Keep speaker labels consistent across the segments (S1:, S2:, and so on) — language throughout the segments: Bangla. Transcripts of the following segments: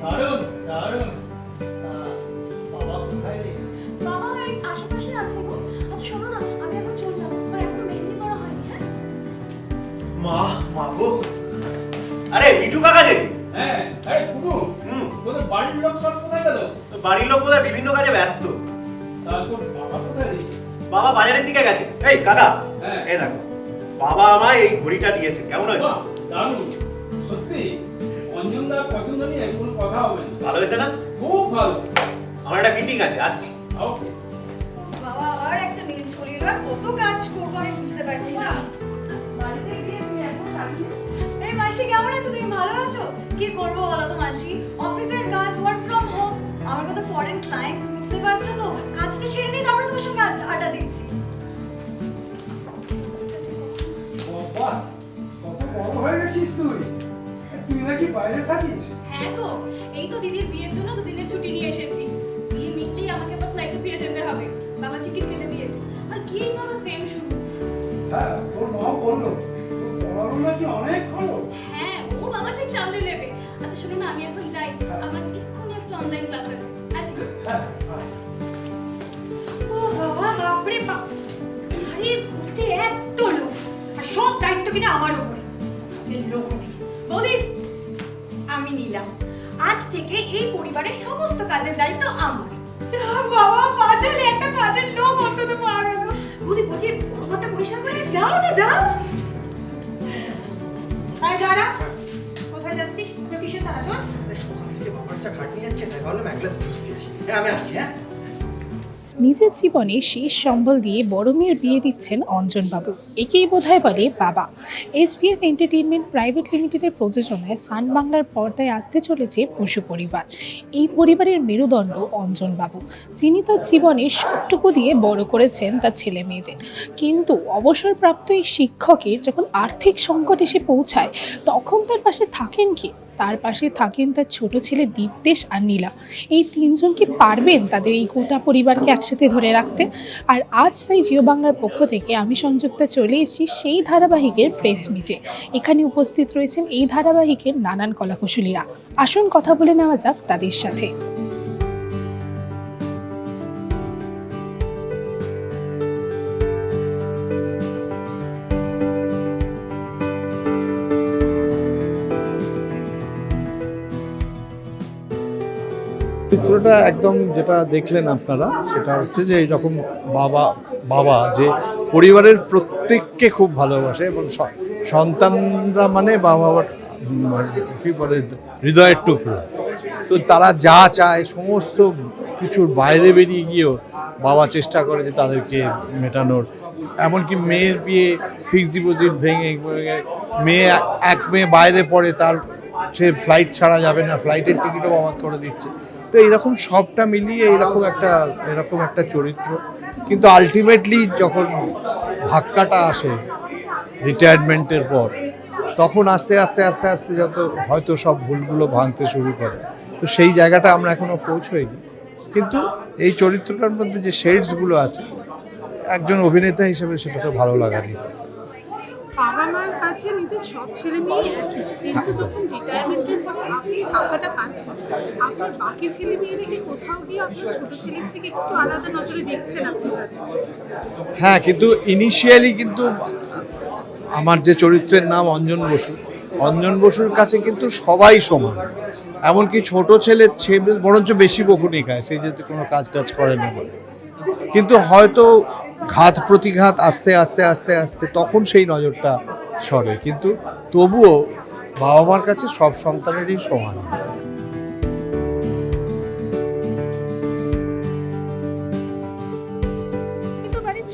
S1: দারুণ দারুণ। বাবা কোথায় রে?
S2: বাবা এই আশেপাশে আছে গো। আচ্ছা শোনো না আমি এখন চললাম আমার এখনও মেহেন্দি করা হয়নি হ্যাঁ?
S1: মা মা গো। আরে মিঠু কাকা যে।
S3: হ্যাঁ আরে কুকু
S1: হুম।
S3: তোদের বাড়ির লোক সব কোথায় গেল?
S1: বাড়ির লোক বোধহয় বিভিন্ন কাজে ব্যস্ত।
S3: তার বাবা কোথায় রে?
S1: বাবা বাজারের দিকে গেছে। এই কাকা
S3: হ্যাঁ।
S1: এই দেখো বাবা আমায় এই ঘড়িটা দিয়েছে। কেমন হয়েছে?
S3: দারুণ। সত্যি? অঞ্জনদার পছন্দ নিয়ে কোনো কথা হবে না।
S1: ভালো হয়েছে না?
S3: খুব ভালো।
S1: আমার একটা মিটিং আছে আসছি।
S3: ওকে।
S4: বাবা আবার একটা নীল ছড়িয়ে দেওয়া কত কাজ করব আমি বুঝতে পারছি না।
S2: বাড়িতে গিয়ে তুমি এখন শান্তি
S4: আরে মাসি কেমন আছো? তুমি ভালো
S5: নাকি বাইরে থাকিস?
S2: হ্যাঁ তো এই তো দিদির বিয়ের জন্য দুদিনের ছুটি নিয়ে এসেছি। বিয়ে মিটলেই আমাকে আবার ফ্লাইটে ফিরে যেতে হবে। বাবা টিকিট কেটে দিয়েছে। আর কি বাবা সেম শুরু।
S5: হ্যাঁ তোর মাও বলল তোর পড়ানো নাকি অনেক খরচ।
S2: হ্যাঁ ও বাবা ঠিক সামলে নেবে। আচ্ছা শোনো না আমি এখন যাই। আমার এক্ষুনি একটা অনলাইন ক্লাস আছে। আসি।
S5: হ্যাঁ হ্যাঁ।
S4: ও বাবা বাপরে বাপ। আরে বলতে এত লোক। আর সব দায়িত্ব কিনা আমার উপরে। যে লোক বৌদি নিলাম আজ থেকে এই পরিবারের সমস্ত কাজের দায়িত্ব আমার। যা বাবা একটা কাজের লোক অন্তত পারল বুঝি বলছি ঘরটা পরিষ্কার করে যাও না যাও। তাই যারা কোথায় যাচ্ছিস? কিসে তারা? তোর
S1: বাচ্চা খাটনি যাচ্ছে তাই ভাবলাম এক গ্লাস জুস দিয়েছি হ্যাঁ আমি আসছি হ্যাঁ?
S6: নিজের জীবনে শেষ সম্বল দিয়ে বড় মেয়ের বিয়ে দিচ্ছেন অঞ্জনবাবু। একেই বোধহয় বলে বাবা। এসপিএফ এন্টারটেইনমেন্ট প্রাইভেট লিমিটেডের প্রযোজনায় সান বাংলার পর্দায় আসতে চলেছে পশু পরিবার। এই পরিবারের মেরুদণ্ড অঞ্জনবাবু, যিনি তার জীবনে সবটুকু দিয়ে বড় করেছেন তার ছেলে মেয়েদের। কিন্তু অবসরপ্রাপ্ত এই শিক্ষকের যখন আর্থিক সংকট এসে পৌঁছায়, তখন তার পাশে থাকেন কি? তার পাশে থাকেন তার ছোট ছেলে দীপদেশ আর নীলা। এই তিনজন কি পারবেন তাদের এই গোটা পরিবারকে একসাথে ধরে রাখতে? আর আজ তাই জিও বাংলার পক্ষ থেকে আমি সংযুক্তা চলে এসেছি সেই ধারাবাহিকের প্রেস মিটে এখানে উপস্থিত রয়েছেন এই ধারাবাহিকের নানান কলাকুশলীরা। আসুন কথা বলে নেওয়া যাক তাদের সাথে।
S7: চিত্রটা একদম যেটা দেখলেন আপনারা, সেটা হচ্ছে যে এইরকম বাবা বাবা যে পরিবারের প্রত্যেককে খুব ভালোবাসে এবং সন্তানরা মানে বাবা কি বলে, হৃদয়ের টুকরো। তো তারা যা চায়, সমস্ত কিছুর বাইরে বেরিয়ে গিয়েও বাবা চেষ্টা করে যে তাদেরকে মেটানোর। এমনকি মেয়ের বিয়ে ফিক্সড ডিপোজিট ভেঙে মেয়ে এক মেয়ে বাইরে পড়ে, তার সে ফ্লাইট ছাড়া যাবে না ফ্লাইটের টিকিটও বাবা করে দিচ্ছে। তো এইরকম সবটা মিলিয়ে এরকম একটা এরকম একটা চরিত্র। কিন্তু আলটিমেটলি যখন ধাক্কাটা আসে রিটায়ারমেন্টের পর, তখন আস্তে আস্তে আস্তে আস্তে যত হয়তো সব ভুলগুলো ভাঙতে শুরু করে। তো সেই জায়গাটা আমরা এখনও পৌঁছইনি। কিন্তু এই চরিত্রটার মধ্যে যে শেডসগুলো আছে, একজন অভিনেতা হিসেবে সেটা তো ভালো লাগারই।
S6: নিজের সব ছেলে মেয়ে একই, কিন্তু যখন রিটায়ারমেন্টের পরে আপনি টাকাটা পাচ্ছেন, আপনার বাকি ছেলে কোথাও গিয়ে আপনার ছোট ছেলের থেকে একটু আলাদা নজরে দেখছেন আপনি
S7: হ্যাঁ কিন্তু ইনিশিয়ালি কিন্তু আমার যে চরিত্রের নাম অঞ্জন বসু, অঞ্জন বসুর কাছে কিন্তু সবাই সমান। এমনকি ছোট ছেলে বরঞ্চ বেশি বকুনি খায়, সে যেহেতু কোনো কাজ টাজ করে না বলে। কিন্তু হয়তো ঘাত, প্রতিঘাত, আস্তে আস্তে আস্তে আস্তে তখন সেই নজরটা সরে কিন্তু তবুও বাবা মার কাছে সব সন্তানেরই সমান।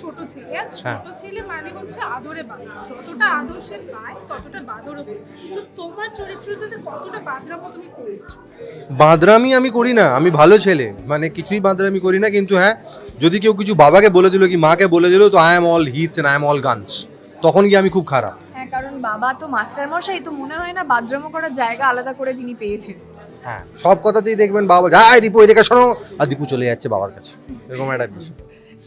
S6: ছোট ছেলে
S7: হ্যাঁ।
S6: মানে হচ্ছে আদরে বাঁধা। যতটা আদর সে পায় ততটা বাদরও তো তোমার চরিত্রটাতে কতটা বাদরামো তুমি করেছ?
S8: বাঁদরামি আমি করি না আমি ভালো ছেলে। মানে কিছুই বাঁদরামি করি না কিন্তু হ্যাঁ যদি কেউ কিছু বাবাকে বলে দিল কি মাকে বলে দিল তো I am all hits and I am all guns তখন গিয়ে আমি খুব খারাপ।
S4: কারণ বাবা তো মাস্টার মশাই তো মনে হয় না বাদ্রম করার জায়গা আলাদা করে তিনি পেয়েছেন।
S8: হ্যাঁ সব কথাতেই দেখবেন বাবা যাই দীপু এদিকে শোনো। আর দীপু চলে যাচ্ছে বাবার কাছে। এরকম একটা বিষয়।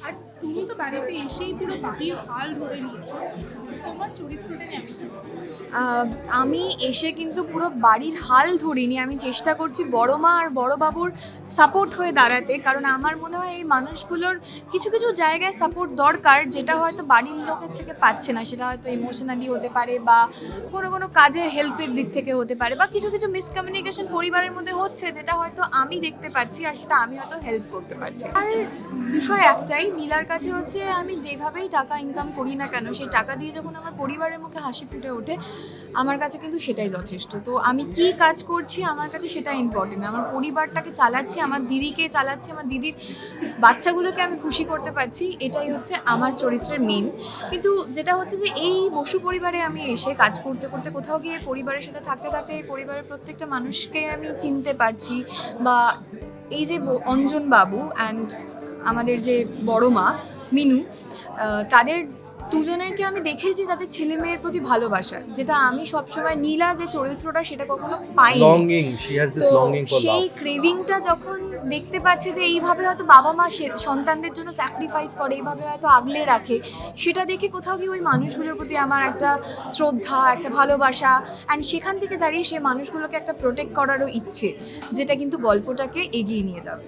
S6: আর তুমি তো বাড়িতে এসেই পুরো বাড়ির হাল ধরে নিয়েছো। তোমার চরিত্রটা নিয়ে আমি
S4: আমি এসে কিন্তু পুরো বাড়ির হাল ধরিনি। আমি চেষ্টা করছি বড় মা আর বড় বাবুর সাপোর্ট হয়ে দাঁড়াতে। কারণ আমার মনে হয় এই মানুষগুলোর কিছু কিছু জায়গায় সাপোর্ট দরকার, যেটা হয়তো বাড়ির লোকের থেকে পাচ্ছে না। সেটা হয়তো ইমোশনালি হতে পারে বা কোনো কোনো কাজের হেল্পের দিক থেকে হতে পারে বা কিছু কিছু মিসকমিউনিকেশন পরিবারের মধ্যে হচ্ছে, যেটা হয়তো আমি দেখতে পাচ্ছি আর সেটা আমি হয়তো হেল্প করতে পারছি। আর বিষয় একটাই, নীলার কাছে হচ্ছে আমি যেভাবেই টাকা ইনকাম করি না কেন, সেই টাকা দিয়ে যখন আমার পরিবারের মুখে হাসি ফুটে ওঠে, আমার কাছে কিন্তু সেটাই যথেষ্ট। তো আমি কি কাজ করছি, আমার কাছে সেটা ইম্পর্টেন্ট আমার পরিবারটাকে চালাচ্ছি, আমার দিদিকে চালাচ্ছি, আমার দিদির বাচ্চাগুলোকে আমি খুশি করতে পারছি, এটাই হচ্ছে আমার চরিত্রের মেন কিন্তু যেটা হচ্ছে যে এই বসু পরিবারে আমি এসে কাজ করতে করতে কোথাও গিয়ে পরিবারের সাথে থাকতে থাকতে এই পরিবারের প্রত্যেকটা মানুষকে আমি চিনতে পারছি বা এই যে অঞ্জন বাবু অ্যান্ড আমাদের যে বড় মা, মিনু তাদের দুজনেরকে আমি দেখেছি তাদের ছেলে মেয়ের প্রতি ভালোবাসা যেটা আমি সবসময় নীলা যে চরিত্রটা সেটা কখনো পাইনি।
S8: লঙ্গিং শি হ্যাজ দিস
S4: তো সেই ক্রেভিংটা যখন দেখতে পাচ্ছি যে এইভাবে হয়তো বাবা মা সে- সন্তানদের জন্য স্যাক্রিফাইস করে এইভাবে হয়তো আগলে রাখে সেটা দেখে কোথাও গিয়ে ওই মানুষগুলোর প্রতি আমার একটা শ্রদ্ধা একটা ভালোবাসা অ্যান্ড সেখান থেকে দাঁড়িয়ে সে মানুষগুলোকে একটা প্রোটেক্ট করারও ইচ্ছে যেটা কিন্তু গল্পটাকে এগিয়ে নিয়ে যাবে।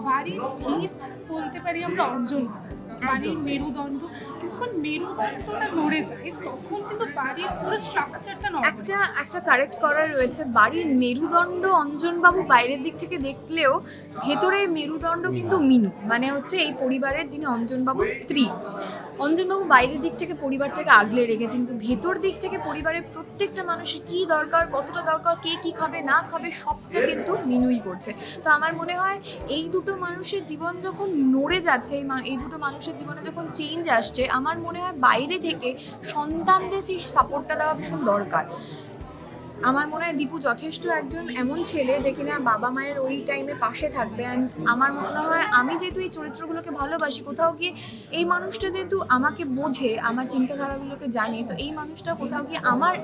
S6: বাড়ির ভিত বলতে পারি আমরা অঞ্জন বাড়ির মেরুদণ্ড কিন্তু যখন মেরুদণ্ডটা নড়ে যায়, তখন কিন্তু বাড়ির পুরো স্ট্রাকচারটা নড়ে
S4: একটা একটা কারেক্ট করার রয়েছে। বাড়ির মেরুদণ্ড অঞ্জনবাবু বাইরের দিক থেকে দেখলেও ভেতরের মেরুদণ্ড কিন্তু মিনু। মানে হচ্ছে এই পরিবারের যিনি অঞ্জনবাবুর স্ত্রী। অঞ্জনবাবু বাইরের দিক থেকে পরিবারটাকে আগলে রেখেছেন, কিন্তু ভেতর দিক থেকে পরিবারের প্রত্যেকটা মানুষের কি দরকার, কতটা দরকার, কে কি খাবে, না খাবে, সবটা কিন্তু মিনুই করছে। তো আমার মনে হয় এই দুটো মানুষের জীবন যখন নড়ে যাচ্ছে, এই দুটো মানুষের জীবনে যখন চেঞ্জ আসছে, আমার মনে হয় বাইরে থেকে সন্তানদের সেই সাপোর্টটা দেওয়া ভীষণ দরকার। আমার মনে হয় দীপু যথেষ্ট একজন এমন ছেলে যে কিনা বাবা মায়ের ওই টাইমে পাশে থাকবে অ্যান্ড আমার মনে হয় আমি যেহেতু এই চরিত্রগুলোকে ভালোবাসি, কোথাও গিয়ে এই মানুষটা যেহেতু আমাকে বোঝে, আমার চিন্তাধারাগুলোকে জানে, তো এই মানুষটা কোথাও গিয়ে আমার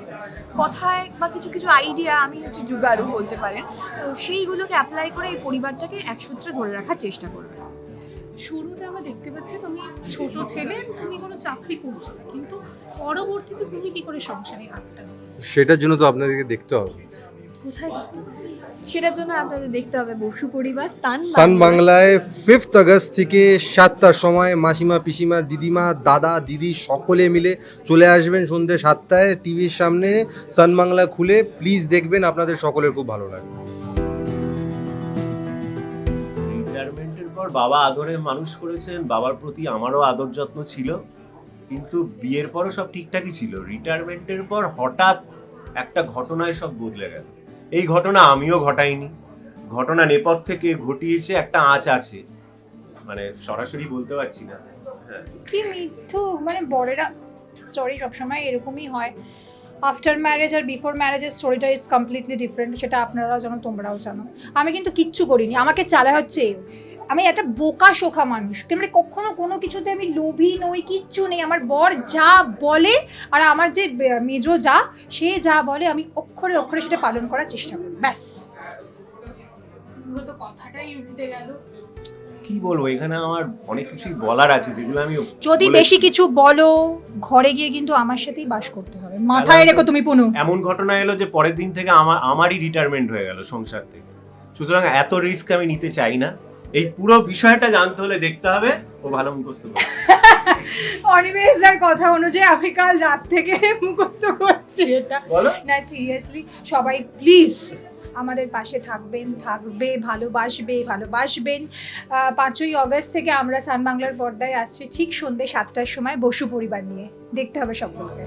S4: কথায় বা কিছু কিছু আইডিয়া আমি হচ্ছে জুগাড়ু বলতে পারেন, তো সেইগুলোকে অ্যাপ্লাই করে এই পরিবারটাকে একসূত্রে ধরে রাখার চেষ্টা করবে
S6: শুরুতে আমরা দেখতে পাচ্ছি তুমি ছোট ছেলে, তুমি কোনো চাকরি করছ কিন্তু পরবর্তীতে তুমি কি করে সংসারে হাতটা?
S8: সেটার জন্য তো আপনাদেরকে দেখতে হবে।
S6: কোথায়?
S4: সেটার জন্য আপনাদের দেখতে হবে বসু পরিবার সান
S8: সান বাংলায় ফিফথ আগস্ট থেকে সাতটার সময় মাসিমা পিসিমা দিদিমা দাদা দিদি সকলে মিলে চলে আসবেন সন্ধ্যে সাতটায়। টিভির সামনে সান বাংলা খুলে প্লিজ দেখবেন আপনাদের সকলের খুব ভালো লাগবে।
S9: রিটায়ারমেন্টের পর বাবা আদরে মানুষ করেছেন বাবার প্রতি আমারও আদর যত্ন ছিল। কিন্তু বিয়ের পরও সব ঠিকঠাকই ছিল। রিটায়ারমেন্টের পর হঠাৎ একটা ঘটনায় সব বদলে গেল। এই ঘটনা আমিও ঘটাইনি। ঘটনা নেপথ থেকে ঘটিয়েছে একটা আঁচ আছে। মানে সরাসরি বলতে পারছি না। হ্যাঁ।
S4: কি মিথ্যু? মানে বড়েরা স্টোরি সবসময় এরকমই হয়। আফটার ম্যারেজ আর বিফোর ম্যারেজের স্টোরিটা ইজ কমপ্লিটলি ডিফারেন্ট সেটা আপনারাও জানো, তোমরাও জানো। আমি কিন্তু কিচ্ছু করিনি। আমাকে চালা হচ্ছে। আমি একটা বোকা শোখা মানুষ। মানে কখনো কোনো কিছুতে আমি লোভী নই কিচ্ছু নেই। আমার বর যা বলে আর আমার যে মেজো যা সে যা বলে আমি অক্ষরে অক্ষরে সেটা পালন করার চেষ্টা করি। ব্যাস।
S6: পুরো কথাটাই উঠে গেল।
S9: কি বলব এখানে আমার অনেক কিছুই বলার আছে যেগুলো আমি
S4: যদি বেশি কিছু বলো ঘরে গিয়ে কিন্তু আমার সাথেই বাস করতে হবে। মাথায় রেখো তুমি পুনু।
S9: এমন ঘটনা এলো যে পরের দিন থেকে আমার আমারই রিটায়ারমেন্ট হয়ে গেল সংসার থেকে। সুতরাং এত রিস্ক আমি নিতে চাই না। এই পুরো বিষয়টা জানতে হলে দেখতে হবে ও ভালো মুখস্থ করে
S4: অনিমেষদার কথা অনুযায়ী আমি কাল রাত থেকে মুখস্থ করছি এটা।
S9: বলো।
S4: না সিরিয়াসলি সবাই প্লিজ আমাদের পাশে থাকবেন থাকবে ভালোবাসবে ভালোবাসবেন। পাঁচই অগস্ট থেকে আমরা সান বাংলার পর্দায় আসছি ঠিক সন্ধ্যে সাতটার সময় বসু পরিবার নিয়ে। দেখতে হবে সকলকে।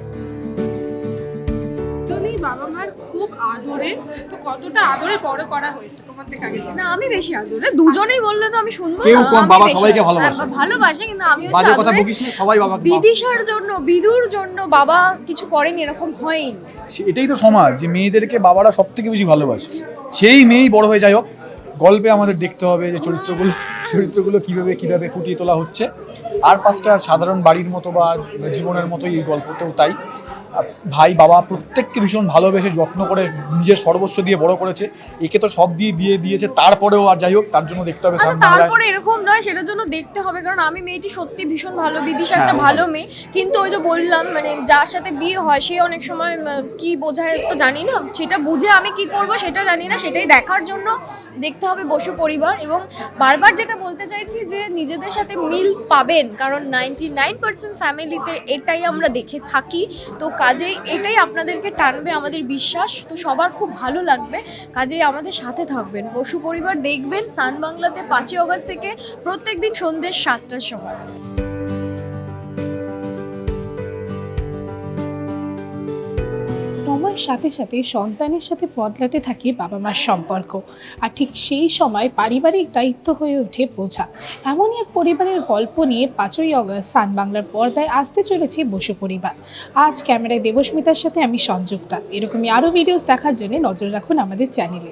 S6: বাবা মার খুব আদরে তো কতটা আদরে বড় করা হয়েছে তোমার থেকে আগে
S2: না আমি বেশি আদরে। দুজনেই বললে তো আমি শুনব
S10: কেউ বাবা সবাইকে ভালোবাসে।
S2: হ্যাঁ, ভালোবাসে কিন্তু আমি
S10: বাজে কথা বকিস না সবাই বাবাকে
S2: বিদিশার জন্য বিদুর জন্য বাবা কিছু করেনি এরকম হয়নি।
S10: এটাই তো সমাজ যে মেয়েদেরকে বাবারা সব থেকে বেশি ভালোবাসে। সেই মেয়েই বড় হয়ে যাই হোক গল্পে আমাদের দেখতে হবে যে চরিত্রগুলো চরিত্রগুলো কীভাবে কীভাবে ফুটিয়ে তোলা হচ্ছে। আর পাঁচটা সাধারণ বাড়ির মতো বা জীবনের মতোই এই গল্পটাও তাই। ভাই বাবা প্রত্যেককে ভীষণ ভালোবেসে যত্ন করে নিজের সর্বস্ব দিয়ে বড় করেছে। একে তো সব দিয়ে বিয়ে দিয়েছে তারপরেও আর যাই হোক তার জন্য দেখতে হবে
S11: আচ্ছা তারপরে এরকম নয় সেটার জন্য দেখতে হবে কারণ আমি মেয়েটি সত্যি ভীষণ ভালো বিদিশা একটা
S10: হ্যাঁ,
S11: ভালো মেয়ে। কিন্তু ওই যে বললাম মানে যার সাথে বিয়ে হয় সে অনেক সময় কি বোঝায় তো জানি না। সেটা বুঝে আমি কি করব সেটা জানি না সেটাই দেখার জন্য দেখতে হবে বসু পরিবার। এবং বারবার যেটা বলতে চাইছি যে নিজেদের সাথে মিল পাবেন কারণ নাইনটি নাইন পার্সেন্ট ফ্যামিলিতে এটাই আমরা দেখে থাকি। তো কাজেই এটাই আপনাদেরকে টানবে আমাদের বিশ্বাস। তো সবার খুব ভালো লাগবে। কাজেই আমাদের সাথে থাকবেন। পশু পরিবার দেখবেন সান বাংলাতে পাঁচই অগস্ট থেকে প্রত্যেকদিন সন্ধ্যে সাতটার সময়।
S6: সাথে সাথে সন্তানের সাথে বদলাতে থাকে বাবা মার সম্পর্ক। আর ঠিক সেই সময় পারিবারিক দায়িত্ব হয়ে ওঠে বোঝা। এমনই এক পরিবারের গল্প নিয়ে পাঁচই অগস্ট সান বাংলার পর্দায় আসতে চলেছে বসু পরিবার। আজ ক্যামেরায় দেবস্মিতার সাথে আমি সংযুক্তা। এরকমই আরও ভিডিওস দেখার জন্য নজর রাখুন আমাদের চ্যানেলে